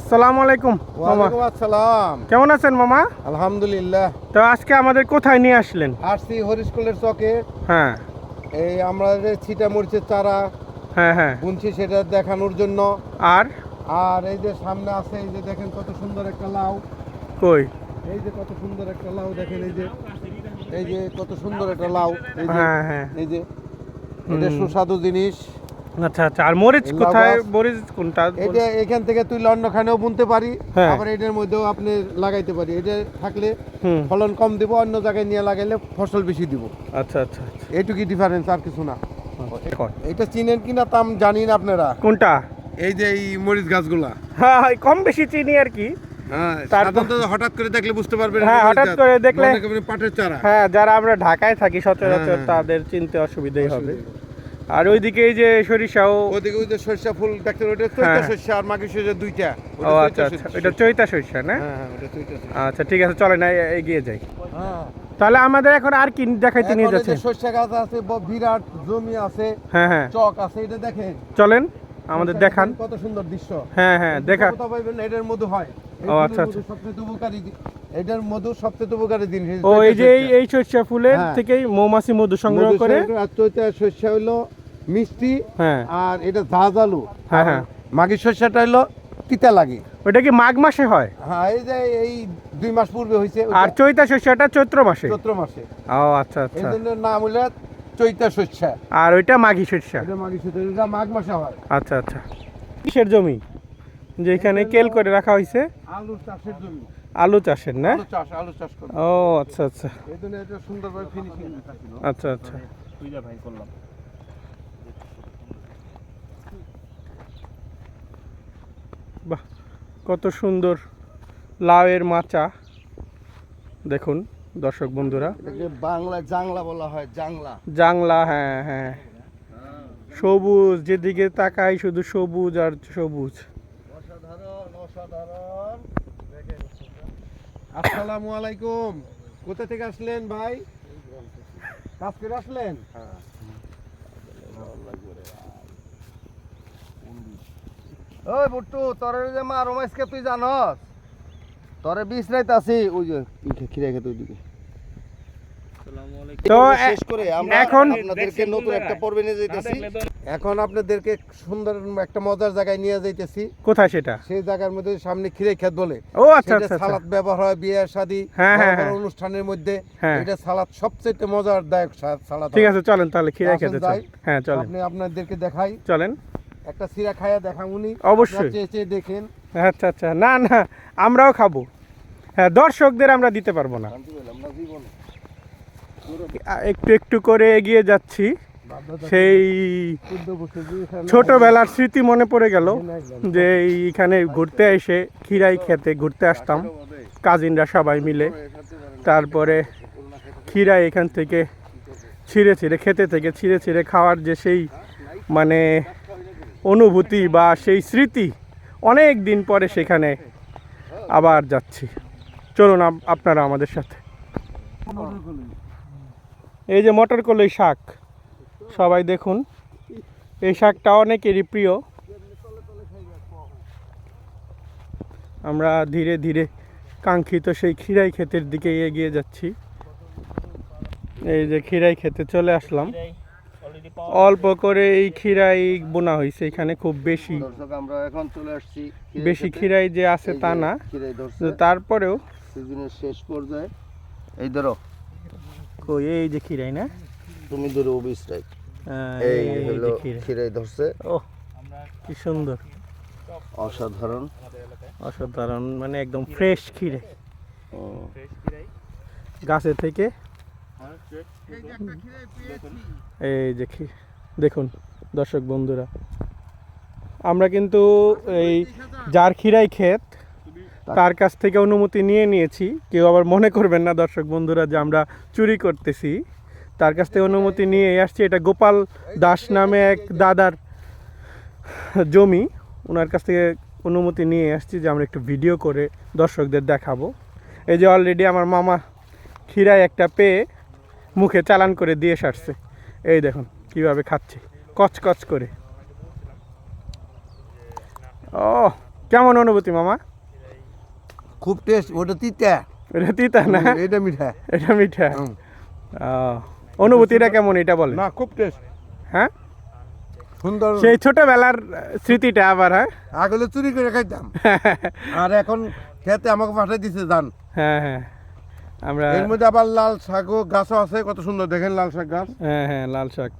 আসসালামু আলাইকুম মামা। আসসালাম। কেমন আছেন মামা? আলহামদুলিল্লাহ। তো আজকে আমাদের কোথায় নিয়ে আসলেন? আসছি হরিস্কুলের চকে। হ্যাঁ। এই আমরা যে ছিটা মরিচের চারা হ্যাঁ হ্যাঁ। বুনছি সেটা দেখানোর জন্য। আর? আর এই যে সামনে আছে এই যে দেখেন কত সুন্দর একটা লাউ। কই? এই যে কত সুন্দর একটা লাউ দেখেন এই যে। এই যে কত সুন্দর একটা লাউ। এই যে হ্যাঁ হ্যাঁ। এই যে এটা সুস্বাদু জিনিস। আচ্ছা আচ্ছা। আর মরিচ কোথায়? মরিচ কোনটা? এটা এখান থেকে তুই অন্যখানেও বুনতে পারি। হ্যাঁ। আবার এটার মধ্যেও আপনি লাগাইতে পারি। এটা থাকলে ফলন কম দিব অন্য জায়গায় নিয়ে লাগাইলে ফসল বেশি দিব। আচ্ছা আচ্ছা আচ্ছা। ডিফারেন্স আর কিছু না। এটা চিনেন কিনা তাম জানি না আপনারা। কোনটা? এই যে এই মরিচ গাছগুলা। হ্যাঁ কম বেশি চিনি আর কি। হ্যাঁ হঠাৎ করে দেখলে বুঝতে পারবেন হ্যাঁ, হঠাৎ করে দেখলে- পাটের চারা। হ্যাঁ যারা আমরা ঢাকায় থাকি সচরাচর হ্যাঁ। তাদের চিনতে অসুবিধাই হবে। আর ওইদিকে এই যে সরিষাও ওদিকে ওই যে সরিষা ফুল দেখতে ওটা চৈতা হ্যাঁ। সরিষা আর মাঘি সরিষা দুইটা। ও আচ্ছা আচ্ছা। এটা চৈতা সরিষা না? হ্যাঁ হ্যাঁ ওটা চৈতা সরিষা। আচ্ছা ঠিক আছে চলেন এ- এগিয়ে যাই। হ্যাঁ। তাহলে আমাদের এখন আর কি দেখাইতে নিয়ে এখন এই সরিষা গাছ আছে বিরাট জমি আছে হ্যাঁ হ্যাঁ। চক আছে এটা দেখেন। চলেন আমাদের দেখান কত সুন্দর দৃশ্য। হ্যাঁ হ্যাঁ দেখা। কোথাও পাইবেন না, এটার মধু হয়। ও, ফুলের আচ্ছা, সবচেয়ে উপকারী এটার মধু সবচেয়ে উপকারী জিনিস। ও এই যে এই এই সরিষা ফুলের। থেকেই মৌমাছি মধু সংগ্রহ করে আর চৈতা সরিষা হইল মিষ্টি হ্যাঁ। আর এটা ঝাঁঝালু। হ্যাঁ, হ্যাঁ। মাঘি শস্যটা হলো তিতা লাগে। ওটা কি মাঘ মাসে হয়? হ্যাঁ এই যে এই দুই মাস পূর্বে হয়েছে আর চৈতা শস্যটা চৈত্র মাসে? চৈত্র মাসে। ও আচ্ছা এই আচ্ছা। জন্য নাম হইল চৈতা শস্য আর ওইটা মাঘী শস্য এটা মাঘি শস্য এটা মাঘ মাসে হয়। আচ্ছা আচ্ছা। কিসের জমি? যে এখানে কেল করে রাখা হয়েছে আলু চাষের জমি। আলু চাষের না? আলু চাষ আলু চাষ করে। ও আচ্ছা আচ্ছা। এই জন্য এটা সুন্দরভাবে ফিনিশিং আচ্ছা আচ্ছা। বাহ কত সুন্দর লাউয়ের মাচা। দেখুন দর্শক বন্ধুরা। এটাকে বাংলা জাংলা বলা হয় জাংলা। জাংলা হ্যাঁ হ্যাঁ। সবুজ যেদিকে তাকাই শুধু সবুজ আর সবুজ। অসাধারণ অসাধারণ। আসসালামু আলাইকুম। কোথা থেকে আসলেন ভাই? কাজ করে আসলেন? ওই বুট্টু তোর যে মা রোমাইসকে তুই জানস? তোরে বিষ রাইতে আছি ওই যে পিঠে খিরে খেতে ওইদিকে। তো শেষ করে আমরা এখন- আপনাদেরকে নতুন একটা পর্বে নিয়ে যাইতেছি। এখন আপনাদেরকে সুন্দর একটা মজার জায়গায় নিয়ে যাইতেছি। কোথায় সেটা? সেই জায়গার মধ্যে সামনে খিরে খেত বলে। ও আচ্ছা আচ্ছা আচ্ছা। সালাদ ব্যবহার হয় বিয়ে শাদী হ্যাঁ, হ্যাঁ, হ্যাঁ। অনুষ্ঠানের মধ্যে। এটা সালাদ সবচেয়ে মজার দায়ক সালাদ ঠিক আছে চলেন তাহলে আসেন খেতে যাই। হ্যাঁ চলেন। আপনি আপনাদেরকে দেখাই। চলেন। একটা সিরা খায়া দেখামুনি অবশ্যই। আপনারা চেয়ে চেয়ে দেখেন। আচ্ছা আচ্ছা। না না আমরাও খাব। হ্যাঁ দর্শকদের আমরা দিতে পারব না। একটু একটু করে এগিয়ে যাচ্ছি। সেই ছোটবেলার স্মৃতি মনে পড়ে গেল যে এইখানে ঘুরতে এসে খিরাই খেতে ঘুরতে আসতাম। কাজিনরা সবাই মিলে। তারপরে খিরাই এখান থেকে ছিঁড়ে ছিঁড়ে খেতে থেকে ছিঁড়ে ছিঁড়ে খাওয়ার যে সেই মানে অনুভূতি বা সেই স্মৃতি অনেক দিন পরে সেখানে আবার যাচ্ছি। চলুন আপনারা আমাদের সাথে। এই যে মটর কলই শাক, সবাই দেখুন, এই শাকটা অনেকেরই প্রিয়। আমরা ধীরে ধীরে কাঙ্ক্ষিত সেই খিরাই ক্ষেতের দিকে এগিয়ে যাচ্ছি। এই যে খিরাই খেতে চলে আসলাম। অল্প করে এই খিরাই বোনা হয়েছে এখানে খুব বেশি। আমরা এখন চলে আসছি বেশি খিরাই যে আছে তা না। তারপরেও সিজনের শেষ পর্যায়ে এই ধরো। কই এই যে খিরাই না? তুমি ধরো অবিস রাইট এই হলো খিরাই খিরাই ধরছে। ও কি সুন্দর। অসাধারণ। অসাধারণ মানে একদম ফ্রেশ খিরে হুম। গাছে থেকে এই যে খি- দেখুন, দর্শক বন্ধুরা। আমরা কিন্তু এই যার খিরাই ক্ষেত, তার কাছ থেকে অনুমতি নিয়ে নিয়েছি। কেউ আবার মনে করবেন না, দর্শক বন্ধুরা, যে আমরা চুরি করতেছি। তার কাছ থেকে অনুমতি নিয়ে আসছি। এটা গোপাল দাস নামে এক দাদার জমি। ওনার কাছ থেকে অনুমতি নিয়ে আসছি যে আমরা একটু ভিডিও করে দর্শকদের দেখাবো। এই যে অলরেডি আমার মামা খিরায় একটা পেয়ে মুখে চালান করে দিয়ে সারছে। এই দেখুন কীভাবে খাচ্ছে। কচকচ করে। ও কেমন অনুভূতি মামা? খুব টেস্ট ওটা তিতা। এটা তিতা না? এটা মিঠা। এটা মিঠা। আহ, অনুভূতিটা কেমন এটা বলে না খুব টেস্ট। হ্যাঁ? সুন্দর। সেই ছোটবেলার স্মৃতিটা আবার হ্যাঁ? আগলে চুরি করে খাইতাম। আর এখন খেতে আমাকে পাঠাই দিছে ধান হ্যাঁ হ্যাঁ। আমরা এর মধ্যে আবার লাল শাকও গাছও আছে কত সুন্দর। দেখেন লাল শাক গাছ। হ্যাঁ হ্যাঁ লাল শাক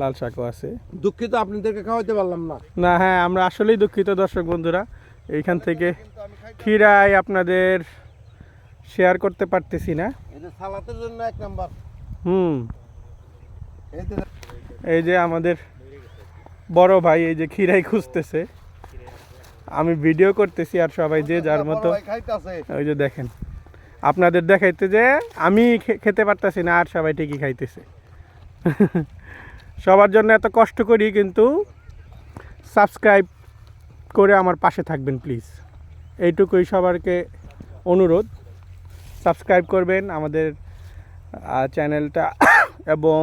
লাল শাকও আছে। দুঃখিত আপনাদেরকে খাওয়াইতে পারলাম না। না হ্যাঁ আমরা আসলেই দুঃখিত দর্শক বন্ধুরা। এইখান থেকে ক্ষীরাই আপনাদের শেয়ার করতে পারতেছি না। সালাতের জন্য এক নাম্বার। হুম। এই যে এই যে আমাদের বড় ভাই এই যে ক্ষীরাই খুঁজতেছে। আমি ভিডিও করতেছি আর সবাই যে যার মতো। ওই যে দেখেন। আপনাদের দেখাইতে যে আমি খেতে পারতাছি না, আর সবাই ঠিকই খাইতেছে। সবার জন্য এত কষ্ট করি, কিন্তু সাবস্ক্রাইব করে আমার পাশে থাকবেন, প্লিজ। এইটুকুই সবারকে অনুরোধ। সাবস্ক্রাইব করবেন আমাদের চ্যানেলটা, এবং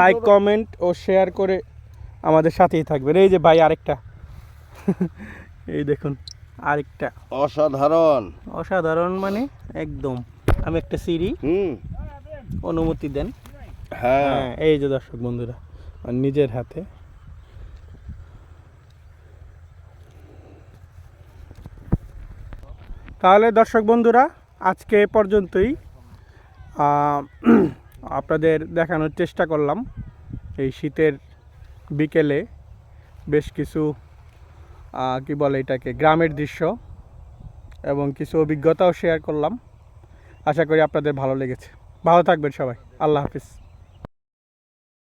লাইক, কমেন্ট ও শেয়ার করে আমাদের সাথেই থাকবেন। এই যে ভাই আরেকটা। এই দেখুন। আরেকটা। অসাধারণ। অসাধারণ মানে একদম। আমি একটা সিঁড়ি। হুম। অনুমতি দেন। হ্যাঁ। হ্যাঁ এই যে দর্শক বন্ধুরা নিজের হাতে। তাহলে দর্শক বন্ধুরা আজকে এ পর্যন্তই। আপনাদের দেখানোর চেষ্টা করলাম এই শীতের বিকেলে বেশ কিছু কি বলে এটাকে, গ্রামের দৃশ্য এবং কিছু অভিজ্ঞতাও শেয়ার করলাম। আশা করি আপনাদের ভালো লেগেছে। ভালো থাকবেন সবাই। আল্লাহ হাফিজ।